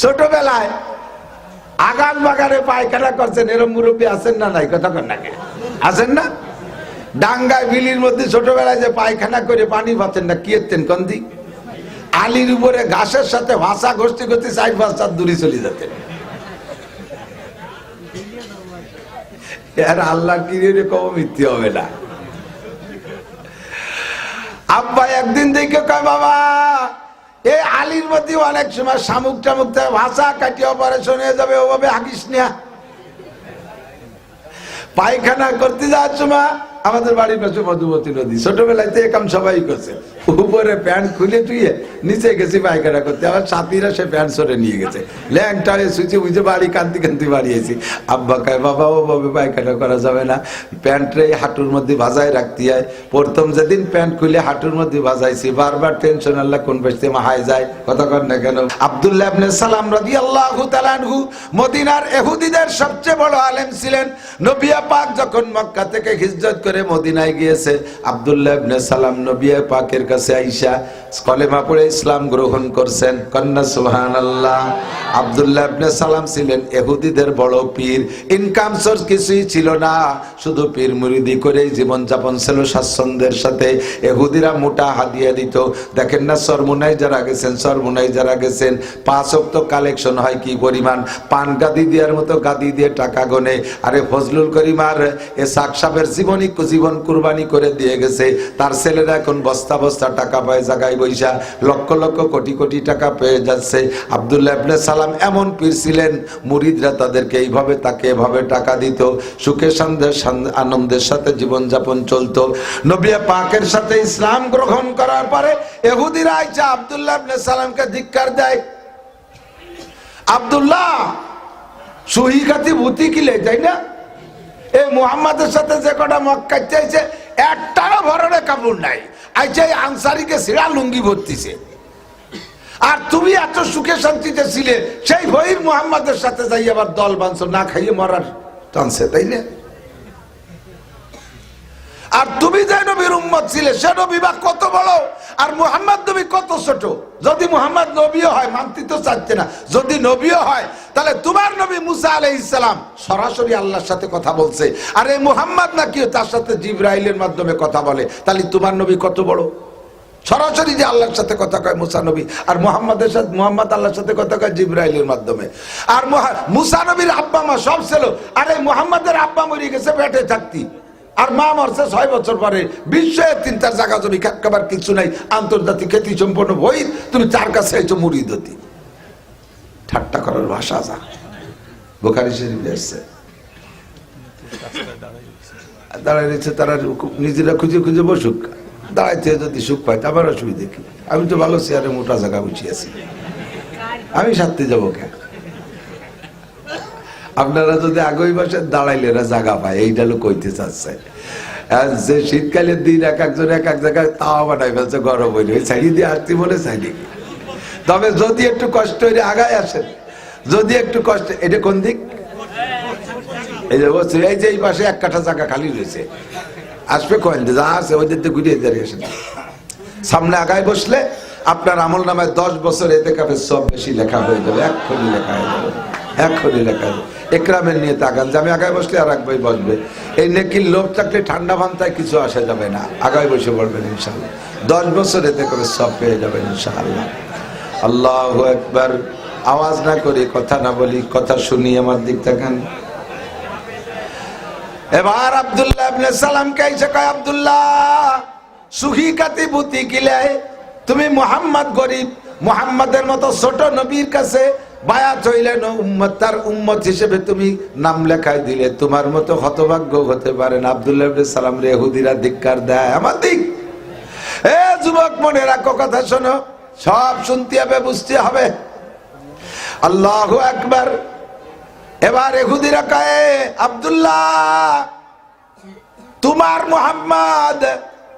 ছোটবেলায় আগান বাগানে পায়খানা করছেন, এরম মুরব্বী আছেন না নাই? কথা কন না কে? আছেন না? ডাঙ্গায়, বিলির মধ্যে ছোটবেলায় যে পায়খানা করে পানি পাচ্ছেন না, কি এতেন কন্দি? আলির উপরে ঘাসের সাথে ভাষা ঘষতে ঘষতে সাইড ভাষা দূরে চলে যেতেন। এর আল্লাহ কি কম মিথ্যে হবে না। আব্বা একদিন দেখে কয়, বাবা এই আলির মধ্যে অনেক সময় শামুক টামুক থাকে, ভাষা কাটিয়ে অপারেশন হয়ে যাবে ওভাবে হাগিস না। পায়খানা করতে যাওয়ার সময় আমাদের বাড়ির পাশে মধুমতি নদী। ছোটবেলায় তো একাম সবাই করছে। উপরে প্যান্ট খুলে টুয়ে নিচে গেছি পায়খানা করতে। আমার সাথীরা সে প্যান্ট সরে নিয়ে গেছে। ল্যাংটারে সুচি বুঝে বাড়ি কান্তি কান্তি বাড়িয়েছি। আব্বা কায়, বাবা, ও বাবা পায়খানা করা যাবে না। প্যান্টরে হাঁটুর মধ্যে ভাজায় রাখতে হয়। প্রথম যেদিন প্যান্ট খুলে হাঁটুর মধ্যে ভাজাইছি, বারবার টেনশন আল্লাহ কোন বেসতে মাহায় যায়, কথা কর না কেন? আব্দুল্লাহ ইবনে সালাম রাদিয়াল্লাহু তাআলা আনহু মদিনার ইহুদিদের সবচেয়ে বড় আলেম ছিলেন। নবিয়া পাক যখন মক্কা থেকে হিজরত করে মদিনায় গিয়েছে। আব্দুল্লাহ ইবনে সালাম নবিয়া পাকের কাছে আইসা কলেমা পড়ে ইসলাম গ্রহণ করছেন। কন্যা সুবহানাল্লাহ। আব্দুল্লাহ ইবনে সালাম ছিলেন ইহুদিদের বড় পীর। ইনকাম সোর্স কিছুই ছিল না। শুধু পীর মুরিদি করেই জীবন যাপন ছিল স্বাচ্ছন্দ্যের সাথে। এহুদিরা মোটা হাদিয়া দিত। দেখেন না সরমুনাই যারা গেছেন সরমুনাই যারা গেছেন। পাঁচ অক্ত কালেকশন হয় কি পরিমাণ? পান গাদি দেওয়ার মতো গাদি দিয়ে টাকা গনে। আরে ফজলুল করিমার এ সাকসাবের জীবনী জীবন কুরবানি করে দিয়ে গেছে। তার ছেলেরা এখন বস্তা বস্তা টাকা পায় জায়গায় বৈশা লক্ষ লক্ষ কোটি কোটি টাকা পেয়ে যাচ্ছে। আব্দুল্লাহ ইবনে সালাম এমন পীর ছিলেন, মুরিদরা তাদেরকে এইভাবে তাকে এভাবে টাকা দিত। সুখে সন্ধ্যে আনন্দের সাথে জীবন যাপন চলতো। নবিয়া পাকের সাথে ইসলাম গ্রহণ করার পরে এহুদিরা আইসা আব্দুল্লাহ ইবনে সালামকে ধিক্কার দেয়। আব্দুল্লাহ, সহিকাতি ভূতি কিলে তাই না? এই মুহাম্মাদের সাথে যে কটা মক্কা চাইছে একটাও ভরণে কাপড় নাই। এই আনসারিকে সিরা লুঙ্গি ভর্তিছে। আর তুমি এত সুখে শান্তিতে ছিলে, সেই ভহির মোহাম্মদের সাথে যাই আবার দল বাঁধছো, না খাইয়ে মরার টানছে তাই না? আর তুমি যে নবীর উম্মত ছিলে, সে নবী বা কত বড়? আর মুহাম্মদ নবী কত ছোট? যদি মুহাম্মদ নবীও হয়, মানতে তো চাচ্ছে না। যদি নবীও হয়, তাহলে তোমার নবী মুসা আলাই ইসলাম সরাসরি আল্লাহর সাথে কথা বলছে। আর এই মুহাম্মদ নাকিও তার সাথে জিব্রাইলের মাধ্যমে কথা বলে। তাহলে তোমার নবী কত বড়? সরাসরি যে আল্লাহর সাথে কথা কয় মুসা নবী, আর মোহাম্মদের সাথে মোহাম্মদ আল্লাহর সাথে কথা কয় জিব্রাইলের মাধ্যমে। আর মুসা নবীর আব্বা মা সব ছিল। আর এই মোহাম্মদের আব্বা মরে গেছে পেটে থাকতি। আর মা মরছে ছয় বছর পরে। বিশ্বের তিন চার জায়গা জমি খাবার কিছু নাই। আন্তর্জাতিক খ্যাতি সম্পন্ন বই। তুমি তার কাছে এসে মুড়ি দতি ঠাট্টা করার ভাষা যা। বোখারি শরীফ এসছে। দাঁড়ায় তারা নিজেরা খুঁজে খুঁজে বসুক। দাঁড়াইতে যদি সুখ পায় আমার অসুবিধা কি? আমি তো ভালো চেয়ারে মোটা জায়গা বুঝিয়েছি আমি সাথে যাব কেন? আপনারা যদি আগই বসে দাঁড়াইলে না জায়গা পায় এইটা লোক কইতে চাচ্ছে। যে শীতকালের দিন এক একজন এক এক জায়গায় তাওয়া বানাই ফেলছে গরম হইলে। ওই ছাড়ি দিয়ে আসতে বলে ছাড়ি তবে যদি একটু কষ্ট হইলে আগায় আসেন। যদি একটু কষ্ট, এটা কোন দিক? এই যে বলছে এই যে এই পাশে এক কাঠা জায়গা খালি রয়েছে। আসবে কয়েন যা আছে ওই দিক ঘুরিয়ে দাঁড়িয়ে আসেন। সামনে আগায় বসলে আপনার আমল নামায় দশ বছর এতে কাপে সব বেশি লেখা হয়ে যাবে। এক এক্ষুনি লেখা হয়ে যাবে। এক এক্ষুনি লেখা হয়ে যাবে। একরামের নিয়ে তাকান যে আমি আগায় বসলে আর এক বই বসবে। এই নেকির লোভ থাকলে ঠান্ডা ভান্তায় কিছু আসা যাবে না। আগায় বসে পড়বেন ইনশাল্লাহ দশ বছর এতে করে সব পেয়ে যাবেন ইনশাআল্লাহ। আল্লাহ একবার আওয়াজ না করি কথা না বলি, কথা শুনি আমার দিক তাকান। এবার আব্দুল্লাহ ইবনে সালাম কাইছে, কয় আব্দুল্লাহ, সুখী কাতি বুতি কিলে তুমি মুহাম্মদ গরিব। মুহাম্মাদের মতো ছোট নবীর কাছে বায়াত হইলেন উম্মত, তার উম্মত হিসেবে তুমি নাম লেখায় দিলে। তোমার মতো হতভাগ্য হতে পারেন আব্দুল্লাহ সালাম রে হুদিরা ধিক্কার দেয়। আমার দিক। এ যুবক, মনে রাখো কথা শোনো। সব শুনতে হবে, বুঝতে হবে। আল্লাহু আকবার। এবার এহুদিরা কয়ে আব্দুল্লাহ, তোমার মোহাম্মদ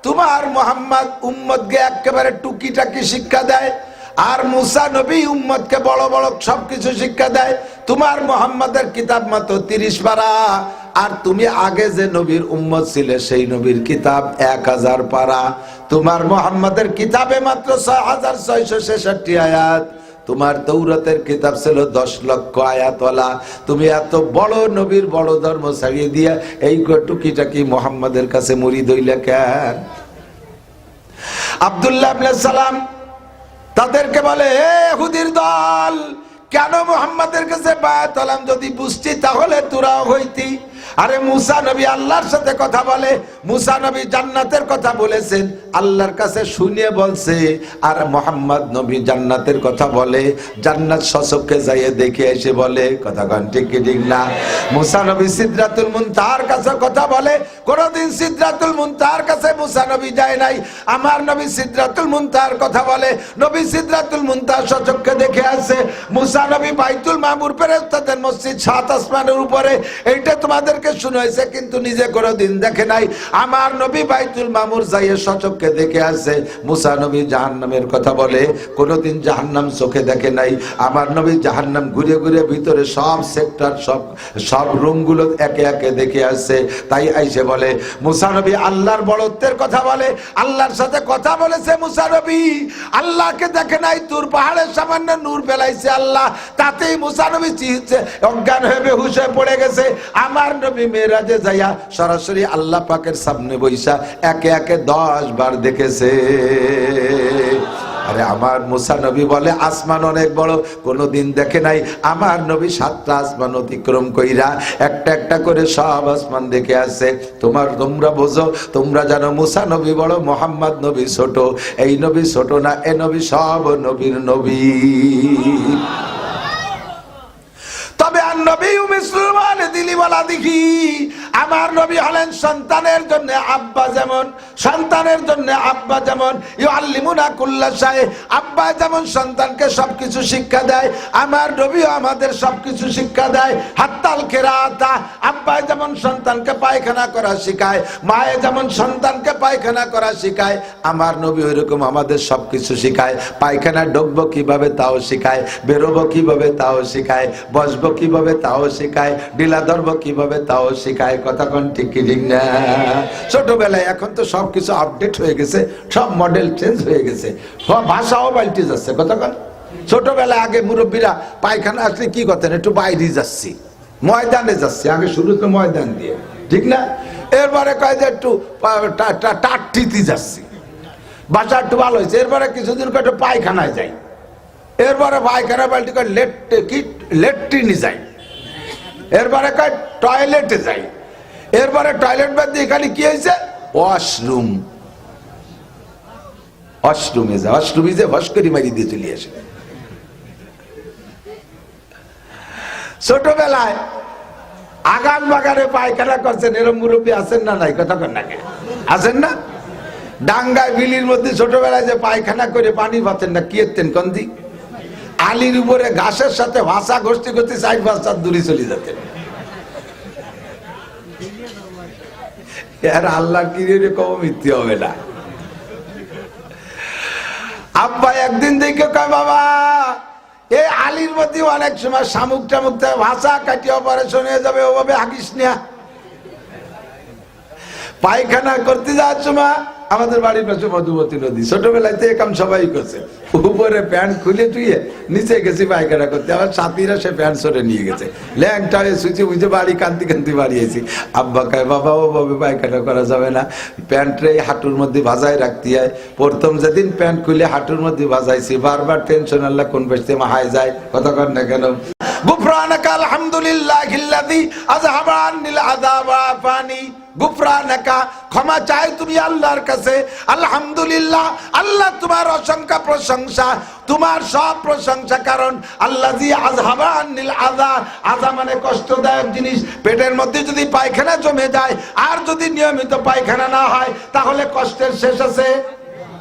তোমার মোহাম্মদ উম্মদকে একেবারে টুকিটাকি শিক্ষা দেয়। আর মুসা নবী উম্মদকে বড় বড় সবকিছু শিক্ষা দেয়। তোমার মোহাম্মদের কিতাব মাত্র তিরিশ পারা। আর তুমি আগে যে নবীর উম্মত ছিলে, সেই নবীর কিতাব এক হাজার পারা। তোমার মোহাম্মদের কিতাবে মাত্র ছয় হাজার ছয়শো ছেষট্টি আয়াত। তোমার তৌরতের কিতাব ছিল দশ লক্ষ আয়াতলা তুমি এত বড় নবীর বড় ধর্ম ছাড়িয়ে দিয়া এই টুকিটা কি মোহাম্মদের কাছে মরি দইলা কেন? আব্দুল্লাহ সালাম তাদেরকে বলে হুদির দল কেন মোহাম্মদের কাছে বায়াত হলাম যদি বুঝছি তাহলে তোরাও হইতি। আরে মুসা নবী আল্লাহর সাথে কথা বলে। মুসা নবী জান্নাতের কথা বলেছেন। আল্লাহর কাছে শুনিয়ে বলছে, আর মোহাম্মদ নবী জান্নাতের কথা বলে। জান্নাত সচককে যাইয়ে দেখে এসে বলে, কথা কন ঠিক কি ঠিক না? মুসা নবী সিদ্রাতুল মুনতাহার কাছে কথা বলে, কোনদিন সিদ্রাতুল মুনতাহার কাছে মুসা নবী যায় নাই। আমার নবী সিদ্ধাতুল মুন মুনতাহার কথা বলে, নবী সিদ্রাতুল মুনতাহার সচককে দেখে আসে, মুসা নবী বাইতুল মামুর ফেরেশতাদের মসজিদ সাত আসমানের উপরে। এইটা তোমাদেরকে শুনেছে কিন্তু নিজে কোনোদিন দেখে নাই। আমার নবী বাইতুল মামুর যাইয়ে সচককে দেখে আসে মুসা নবী জাহান্নামের কথা বলে, কোনোদিন জাহান্নাম চোখে দেখে নাই। আমার নবী জাহান্নাম ঘুরে ঘুরে ভিতরে সব সেক্টর, সব সব রুমগুলো একে একে দেখে আসছে। তাই আইসে বলে, মুসা নবী আল্লাহর বড়ত্বের কথা বলে, আল্লাহর সাথে কথা বলেছে মুসা নবী। আল্লাহকে দেখে নাই, তুর পাহাড়ের সামান্য নূর ফেলাইছে আল্লাহ। তাতেই মুসা নবী অজ্ঞান হয়ে বেহুশ হয়ে পড়ে গেছে। আমার নবী মেয়েরাজে যাইয়া সরাসরি আল্লাহ পাকের সামনে বৈশা একে একে দশ বার দেখেছে। আরে আমার মুসা নবী বলে, আসমান অনেক বড়, কোনোদিন দেখে নাই। আমার নবী সাতটা আসমান অতিক্রম কইরা একটা একটা করে সব আসমান দেখে আসে তোমার তোমরা বোঝো, তোমরা জানো মুসা নবী বড়, মোহাম্মদ নবী ছোট। এই নবী ছোট না, এ নবী সব নবীর নবী। তবে আর নবী মুসলমান বলা দেখি। আমার নবী হলেন সন্তানের জন্য আব্বা যেমন, সন্তানের জন্য আব্বা যেমন, ইউআল্লিমুনা কুল্লা শায়। আব্বা যেমন সন্তানকে সবকিছু শিক্ষা দেয়, আমার নবীও আমাদের সবকিছু শিক্ষা দেয়। হাত্তাল কেরাতা, আব্বা যেমন সন্তানকে পায়খানা করা শেখায়, মায়ে যেমন সন্তানকে পায়খানা করা শেখায়, আমার নবী ওইরকম আমাদের সবকিছু শেখায়। পায়খানা ঢুকবো কীভাবে তাও শেখায়, বেরোবো কীভাবে তাও শেখায়, বসবো কীভাবে তাও শেখায় ডিলা ধরবো কীভাবে, তাও শেখায় কথা কোন ঠিক কি ঠিক না। ছোটবেলায় এখন তো সবকিছু আপডেট হয়ে গেছে, সব মডেল চেঞ্জ হয়ে গেছে, সব ভাষাও পাল্টে যাচ্ছে কথা কোন ছোটবেলায় আগে মুরব্বীরা পায়খানা আসলে কি করতেন? একটু বাইরে যাচ্ছি, ময়দানে যাচ্ছি, আগে শুরু তো ময়দান দিয়ে, ঠিক না? এরপরে কয় যে একটু টাট্টিতে যাচ্ছি, বাসা একটু ভালো হয়েছে, এরপরে কিছুদিন একটু পায়খানায় যাই, এরপরে পায়খানা বালতি করে লেট কি, লেট্রিনে যাই। এরপরে কয় টয়লেটে যাই। এরপরে টয়লেট বাদ দিয়ে এখানে কি হয়েছে? ওয়াশরুম ওয়াশরুমে যা ওয়াশরুমে যে ভস করে মারি দিয়ে চলে আসে। ছোটবেলায় আগান বাগানে পায়খানা করছেন, এরম মুরব্বী আছেন না নাই? কথা কেন? আছেন না? ডাঙ্গায় বিলির মধ্যে ছোটবেলায় যে পায়খানা করে পানি পাতেন না, কি এতেন কন্দি? আলির উপরে ঘাসের সাথে ভাষা গোষ্ঠী করতে সাইড ভাষা দূরে চলে যেতেন আর আল্লাহ কি কম মিথ্যে হবে না। আব্বা একদিন দেখে কয়, বাবা এই আলির মধ্যে অনেক সময় শামুক টামুক ভাষা কাটিয়ে অপারেশন হয়ে যাবে, ওভাবে হাগিস না। পায়খানা করতে যাওয়ার সময় আমাদের বাড়ির পাশে মধুমতি নদী। ছোটবেলায় তো একাম সবাই করছে। উপরে প্যান্ট খুলে টুয়ে নিচে গেছি পায়খানা করতে। আবার সাথীরা সে প্যান্ট সরে নিয়ে গেছে। ল্যাংটা হয়ে সুচি বুঝে বাড়ি কান্তি কান্তি বাড়িয়েছি। আব্বা কয়, বাবা, ও বাবা পায়খানা করা যাবে না। প্যান্টরে হাঁটুর মধ্যে ভাজায় রাখতে হয়। প্রথম যেদিন প্যান্ট খুলে হাঁটুর মধ্যে ভাজাইছি, বারবার টেনশন আল্লাহ কোন বেসতে মাহায় যায়, কথা কর না কেন? গুফরানাকা আলহামদুলিল্লাহিল্লাযী আযহাবা আন্নিল আযাবা আফানি গুফরানাকা, ক্ষমা চাই তুমি আল্লাহর কাছে। আলহামদুলিল্লাহ, আল্লাহ তোমার অসংখ্য প্রশংসা, তোমার সব প্রশংসা, কারণ আল্লাহ জি আজহাবা আন্নিল আযা আযা মানে কষ্টদায়ক জিনিস। পেটের মধ্যে যদি পায়খানা জমে যায়, আর যদি নিয়মিত পায়খানা না হয়, তাহলে কষ্টের শেষ আছে।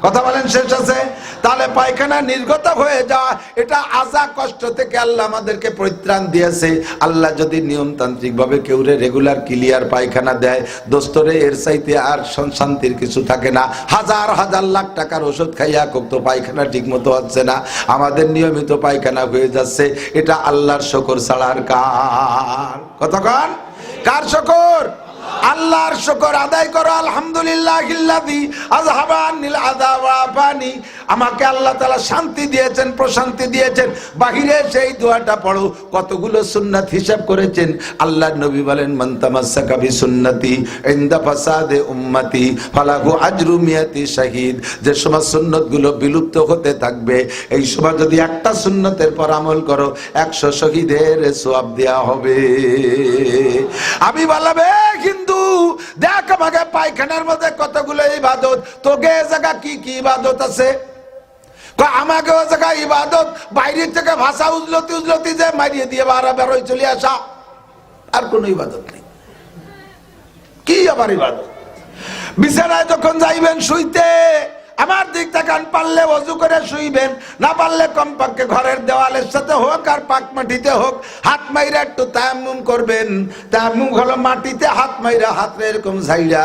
কথা বলেন শেষ আছে? তাহলে পায়খানা নির্গত হয়ে যাওয়া এটা আজা কষ্ট থেকে আল্লাহ আমাদেরকে পরিত্রাণ দিয়েছে। আল্লাহ যদি নিয়মতান্ত্রিক ভাবে কেউরে রেগুলার ক্লিয়ার পায়খানা দেয়, দোস্তরে এর চাইতে আর শান্তির কিছু থাকে না। হাজার হাজার লাখ টাকার ওষুধ খাইয়া তো পায়খানা ঠিক মতো হচ্ছে না। আমাদের নিয়মিত পায়খানা হয়ে যাচ্ছে। এটা আল্লাহর শকর ছাড়ার কার? কতক্ষণ কার শকর? আল্লাহর শুকর আদায় করো আলহামদুলিল্লাহ আমাকে আল্লাহ তাআলা শান্তি দিয়েছেন, প্রশান্তি দিয়েছেন। বাহিরে সেই দোয়াটা পড়ো, কতগুলো সুন্নাত হিসাব করেছেন? আল্লাহর নবী বলেন ইনদা ফাসাদে ফালাহু শাহিদ। যে সময় সুন্নতগুলো বিলুপ্ত হতে থাকবে, এই সময় যদি একটা সুন্নতের পর আমল করো, একশো শহীদের সোয়াব দেয়া হবে। আমি বললাম, এ কিন্তু দেখ আমাকে পায়খানার মধ্যে কতগুলো ইবাদত। তোকে জায়গা কি কি ইবাদত আছে? আমাকে ও জায়গায় ইবাদত। বাইরে থেকে ভাষা উজলতি উজলতি যে মারিয়ে দিয়ে বারা বেরোয় চলে আসা। আর কোনো ইবাদত নেই। কি আবার ইবাদত? বিছানায় যখন যাইবেন শুইতে আমার দিক তাকান পারলে অজু করে শুইবেন, না পারলে কমপক্ষে ঘরের দেওয়ালের সাথে হোক আর পাক মাটিতে হোক, হাত মাইরা একটু তায়াম্মুম করবেন। তায়াম্মুম হলো মাটিতে হাত মাইরা হাত এরকম ঝাইরা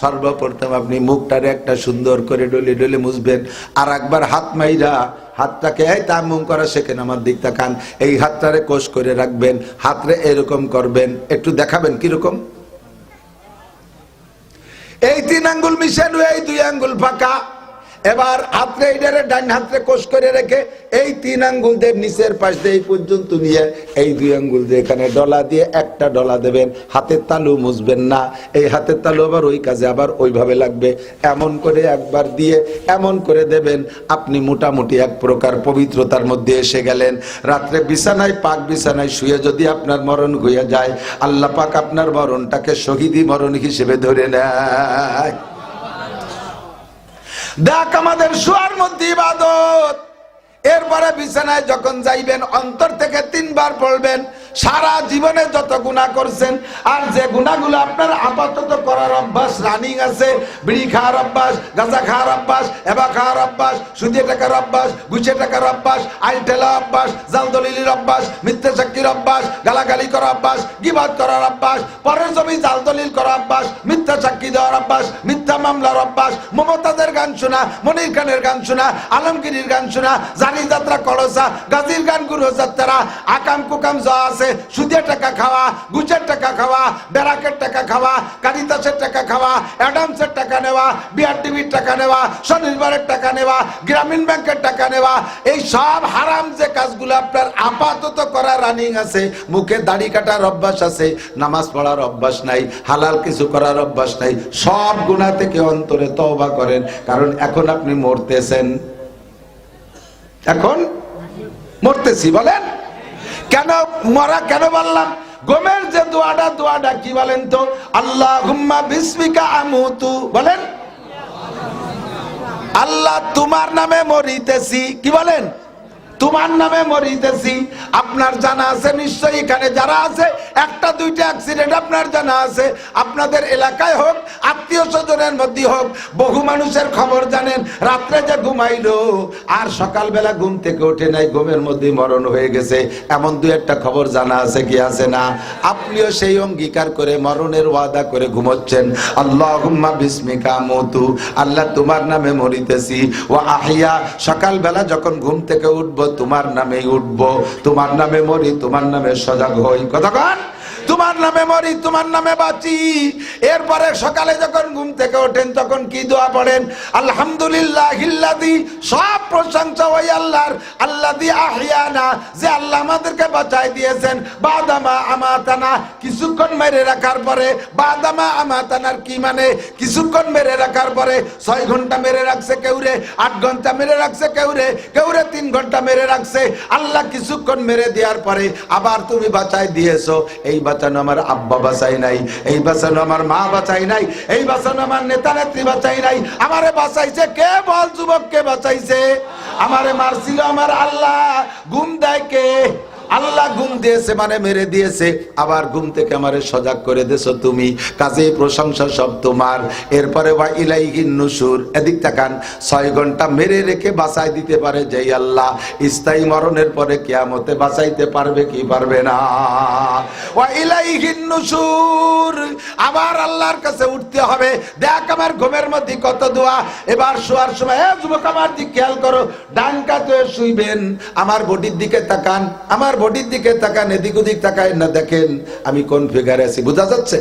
সর্বপ্রথম আপনি মুখটারে একটা সুন্দর করে ডলে ডলে মুছবেন, আর একবার হাত মাইরা হাতটাকে এই তায়াম্মুম করা শেখেন আমার দিক তাকান এই হাতটারে কোষ করে রাখবেন, হাতরে এরকম করবেন। একটু দেখাবেন কীরকম? এই তিন আঙ্গুল মিশানো, এই দুই আঙ্গুল ফাঁকা। এবার হাতরে, এইটারে ডান হাতরে কোষ করে রেখে এই তিন আঙ্গুল দিয়ে নিচের পাশ দিয়ে এই পর্যন্ত নিয়ে এই দুই আঙ্গুল দিয়ে এখানে ডলা দিয়ে একটা ডলা দেবেন। হাতের তালু মুছবেন না। এই হাতের তালু আবার ওই কাজে আবার ওইভাবে লাগবে। এমন করে একবার দিয়ে, এমন করে দেবেন। আপনি মোটামুটি এক প্রকার পবিত্রতার মধ্যে এসে গেলেন। রাত্রে বিছানায়, পাক বিছানায় শুয়ে যদি আপনার মরণ হইয়া যায়, আল্লাহ পাক আপনার মরণটাকে শহীদি মরণ হিসেবে ধরে নেয়। দেখ আমাদের শোয়ার মধ্যে ইবাদত। এরপরে বিছানায় যখন যাইবেন অন্তর থেকে তিনবার পড়বেন সারা জীবনে যত গুণা করছেন, আর যে গুণাগুলো আপনার আপাতত করার অভ্যাস রানিং আছে, বিড়ি খাওয়ার অভ্যাস, গাঁজা খাওয়ার অভ্যাস, এবা খাওয়ার অভ্যাস, সুদে টাকার অভ্যাস গুছে টাকার অভ্যাস, আইল ঠেলা অভ্যাস, জাল দলিলের অভ্যাস, মিথ্যে চাকরির অভ্যাস, গালাগালি করার অভ্যাস, গিবাদ করার অভ্যাস, পরের জমি জাল দলিল করার অভ্যাস, মিথ্যা চাকরি দেওয়ার অভ্যাস, মিথ্যা মামলার অভ্যাস, মমতাদের গান শোনা, মনির খানের গান শোনা, আলমগিরির গান শোনা, জানি যাত্রা কলসা, গাজীর গান গুরু যাত্রা আকাম কুকাম যা আছে সুদের টাকা খাওয়া গুজের টাকা খাওয়া, ব্যারাকের টাকা খাওয়া, কারিতাসের টাকা খাওয়া, অ্যাডামসের টাকা নেওয়া, বিআরটিভির টাকা নেওয়া স্বনির্ভরের টাকা নেওয়া, গ্রামীণ ব্যাংকের টাকা নেওয়া, এই সব হারাম যে কাজগুলো আপনার আপাতত করা রানিং আছে, মুখে দাড়ি কাটার অভ্যাস আছে, নামাজ পড়ার অভ্যাস নাই, হালাল কিছু করার অভ্যাস নাই, সব গুণা থেকে অন্তরে তওবা করেন, কারণ এখন আপনি মরতেছেন। এখন মরতেছি, বলেন? কেন মরা কেন বললাম? গোমের যে দোয়াটা দোয়াটা কি বলেন তো? আল্লাহ হুম্মা বিস্মিকা আমুতু। বলেন। আল্লাহ তোমার নামে মরিতেছি। কি বলেন? তোমার নামে মরিতেছি। আপনার জানা আছে, নিশ্চয়ই এখানে যারা আছে, একটা দুইটা অ্যাক্সিডেন্ট আপনার জানা আছে। আপনাদের এলাকায় হোক, আত্মীয় স্বজনের মধ্যে হোক, বহু মানুষের খবর জানেন, রাত্রে যে ঘুমাইলো, আর সকালবেলা ঘুম থেকে ওঠে নাই, ঘুমের মধ্যে মরণ হয়ে গেছে। এমন দু একটা খবর জানা আছে কি আছে না? আপনিও সেই অঙ্গীকার করে মরণের ওয়াদা করে ঘুমোচ্ছেন। আল্লাহ বিস্মিকা মতু, আল্লাহ তোমার নামে মরিতেছি। ও আহিয়া, সকালবেলা যখন ঘুম থেকে উঠবো তোমার নামে উঠবো তোমার নামে মরি তোমার নামে সজাগ হই। কতক্ষণ তোমার নামে মরি, তোমার নামে বাঁচি। এরপরে সকালে যখন ঘুম থেকে ওঠেন, তখন কি দোয়া পড়েন? আলহামদুলিল্লাহ হিল্লাদি সব প্রশংসা ওই আল্লাহর। আল্লাদি আহিয়ানা, যে আল্লাহ আমাদেরকে বাঁচাই দিয়েছেন। বাদামা আমাতানা, কিছুক্ষণ মেরে রাখার পরে। বাদামা আমাতানার কি মানে? কিছুক্ষণ মেরে রাখার পরে। ছয় ঘণ্টা মেরে রাখছে কেউরে, আট ঘণ্টা মেরে রাখছে কেউ কেউরে কেউরে তিন ঘণ্টা মেরে রাখছে। আল্লাহ কিছুক্ষণ মেরে দেওয়ার পরে আবার তুমি বাঁচাই দিয়েছ। এই বাঁচানো আমার আব্বা বাঁচাই নাই, এই বাঁচানো আমার মা বাঁচাই নাই, এই বাঁচানো আমার নেতা নেত্রী বাঁচাই নাই, আমারে বাঁচাইছে কে? বল যুবক কে বাঁচাইছে। আমারে মারছিল আমার আল্লাহ, গুম দেয় কে? আল্লাহ ঘুম দিয়েছে মানে মেরে দিয়েছে। আবার ঘুম থেকে আমারে সজাগ করে দেছো তুমি। কাজে প্রশংসা সব তোমার। এরপরে বা ইলাইহিন নুসুর, এদিক তাকান। ছয় ঘণ্টা মেরে রেখে বাঁচাই দিতে পারে যেই আল্লাহ। স্থায়ী মরণের পরে কিয়ামতে বাঁচাইতে পারবে কি পারবে না। ওয়া ইলাইহিন নুসুর, আবার আল্লাহর কাছে উঠতে হবে। দেখ আমার ঘুমের মধ্যে কত দোয়া। এবার শোয়ার সময় এ যুবক, আমার দিক খেয়াল করো। ডান কাতে শুইবেন। আমার বডির দিকে তাকান। আমার বডির দিকে তাকান এদিক ওদিক তাকায়, না দেখেন আমি কোন ফিগারে আছি। বোঝা যাচ্ছে?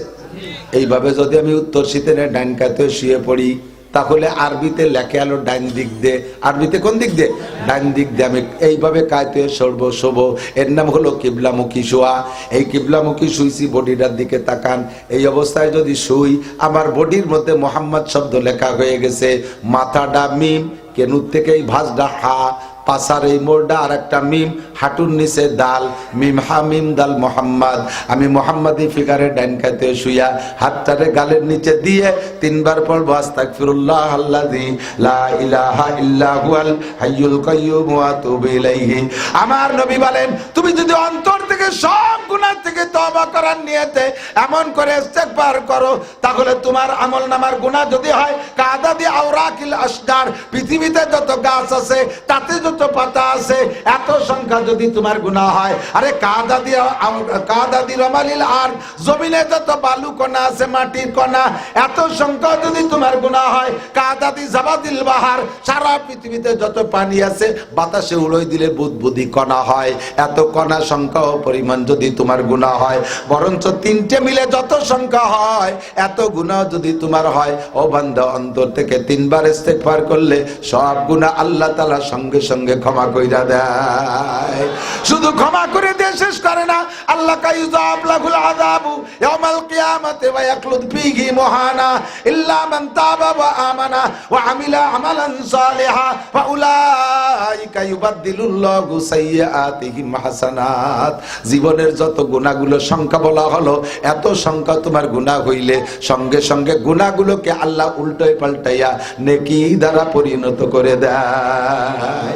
এইভাবে যদি আমি উত্তর শীতের ডাইন কাতে শুয়ে পড়ি, তাহলে আরবিতে লেখে আলো ডাইন দিক দে আরবিতে কোন দিক দে ডাইন দিক দিয়ে আমি এইভাবে কায়তে সরব, শোব। এর নাম হলো কিবলামুখী শোয়া। এই কিবলামুখী শুইছি, বডিটার দিকে তাকান। এই অবস্থায় যদি শুই, আমার বডির মধ্যে মোহাম্মদ শব্দ লেখা হয়ে গেছে, মাথাটা মিম, কেনুর থেকে এই ভাজটা হা, পাশার এই মোড়টা আর একটা মিম হাঁটুর নিচে দাল মিম হা, মিম দাল মোহাম্মদ। আমি মোহাম্মদী ফিগারে ডাইন খাইতে শুইয়া হাতটারে গালের নিচে দিয়ে তিনবার পড়ব, আস্তাগফিরুল্লাহ আল্লাযী লা ইলাহা ইল্লা হুয়াল হাইয়ুল কাইয়্যুম ওয়া আতুবু ইলাইহি। আমার নবী বলেন, তুমি যদি অন্তর থেকে সব গুনাহ থেকে তওবা করার নিয়তে এমন করে ইস্তেগফার করো, তাহলে তোমার আমল নামার গুনাহ যদি হয় কাদাদি আওরাকিল আসদার পৃথিবীতে যত গাছ আছে, তাতে যত পাতা আছে, এত সংখ্যা যদি তোমার গুনাহ হয়, আরে কাদাদি কাদাদি রমালিল আর জমিনে যত বালু কণা আছে, মাটির কণা, এত সংখ্যা যদি তোমার গুনাহ হয় কাদাদি জাবাদিল বাহার, সারা পৃথিবীতে যত পানি আছে, বাতাসে উড়ই দিলে বুদবুদি কণা হয়। এত কণা সংখ্যা ও পরিমাণ যদি তোমার গুনাহ হয়, বরঞ্চ তিনটে মিলে যত সংখ্যা হয়, এত গুনাহ যদি তোমার হয়, ও বান্দা, অন্তর থেকে তিনবার ইস্তেগফার করলে সব গুনাহ আল্লাহ তাআলা সঙ্গে সঙ্গে ক্ষমা কইরা দেয়। শুধু ক্ষমা করে দিয়ে শেষ করে না, আল্লাহ লাহুল আযাবু ইয়াউমাল ওয়া ইয়াকলুদ মুহানা ইল্লা মান তাবা ওয়া আমানা ওয়া আমিলা আমালান সালিহা ইউবাদদিলুল্লাহু সাইয়্যাতিহিম হাসানাত। জীবনের যত গুনাহগুলো সংখ্যা বলা হলো, এত সংখ্যা তোমার গুনাহ হইলে সঙ্গে সঙ্গে গুনাহগুলোকে আল্লাহ উল্টোয় পাল্টাইয়া নেকি দ্বারা পরিণত করে দেয়।